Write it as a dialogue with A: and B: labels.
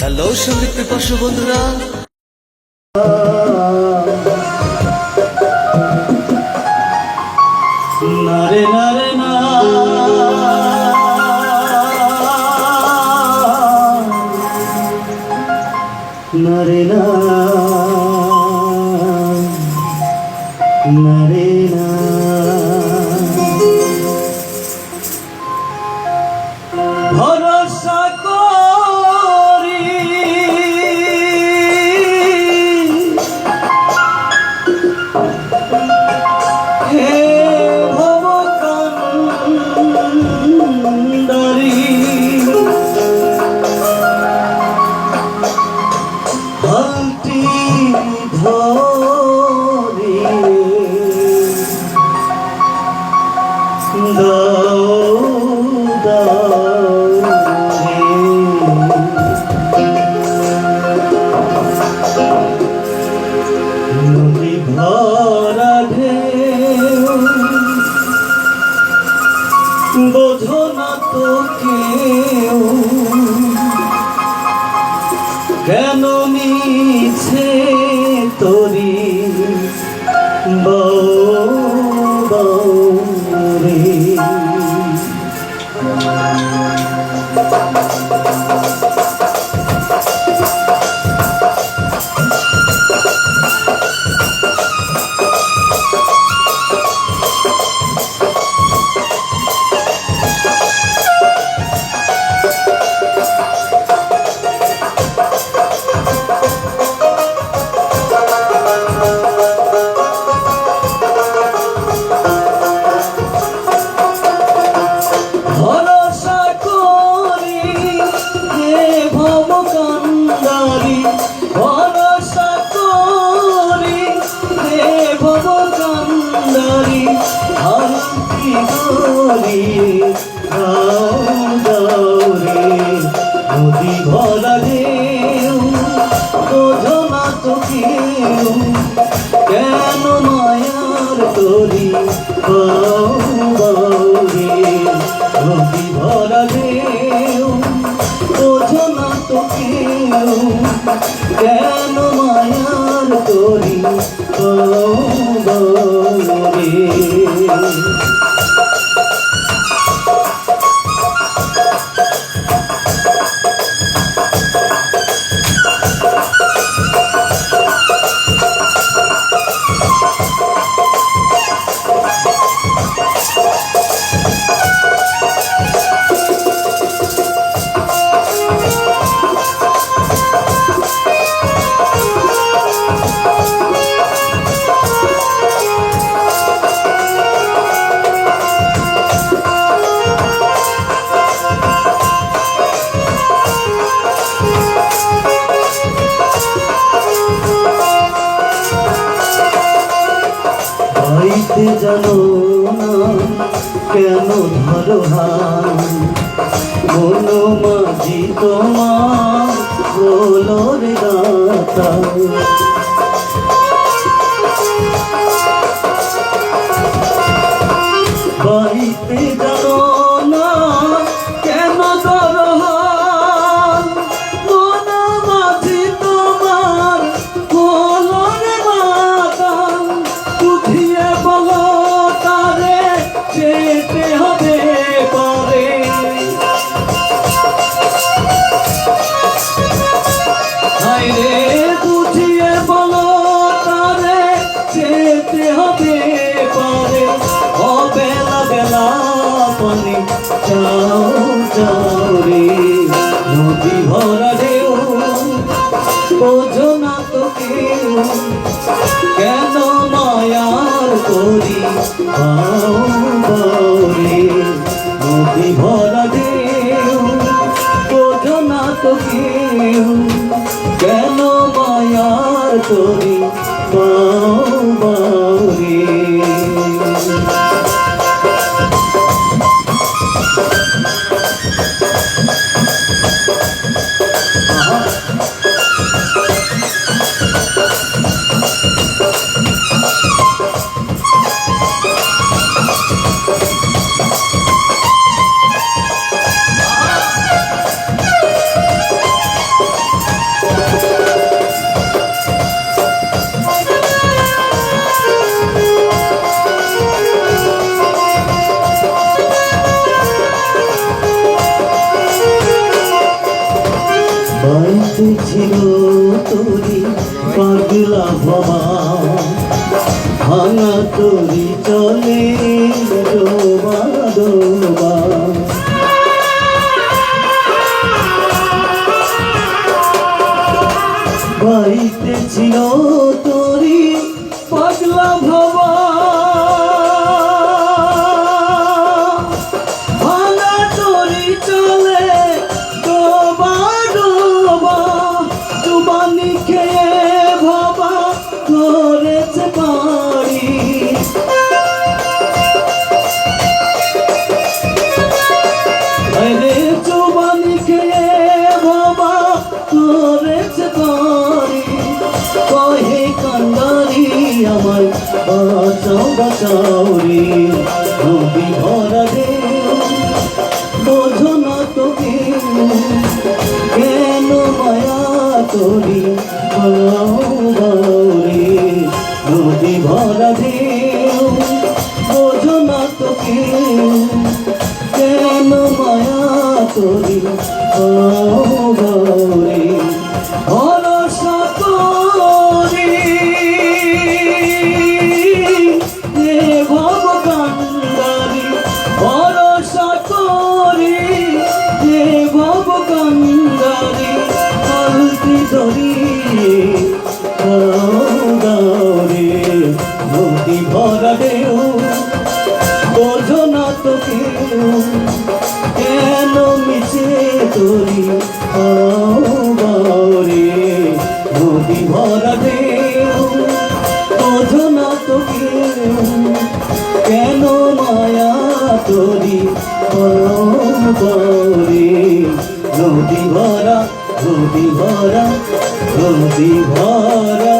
A: Hello সংগীত পিপাসু বন্ধুরা।
B: নারে নারে না। নারে না। নারে না। ভরসা বোঝো না তো কেউ। কান্দারি হালকি গরি নদী ভরা ঢেউ বোঝো না তো কেউ কেন মায়ার তরি? বাউরে নদী ভরা ঢেউ বোঝো না তো কেউ কেন মায়ার তরি বাউরে হইতে জানো না কেন ধরো হান বলো মাঝি তোমার বলো রে দাতা। পানি যাও যাও রে নদী ভরা ঢেউ, বোঝো না তো কেউ কেন মায়ার করি? নদী ভরা বাড়িতে ছিল তোরি পাগলা ভবা ভাঙা তোরি চলে ডোবা ডোবা বাড়িতে ছিল তোরি পাগলা ভবা করেছে তারি। কহে কান্দারি আমার বাঁচাও বাঁচাও রে। নদী ভরা দে বোঝো না তোকে। কেন মায়া তোরি? তোরি গৌরে ভরসা করি ভব কান্দারি ভরসা করি ভব কান্দারি ধরি তোরি বাউরে নদী ভরা দেও। বোঝো না কেন মায়া তোরি? বাউরে নদী ভরা নদী ভরা নদী ভরা।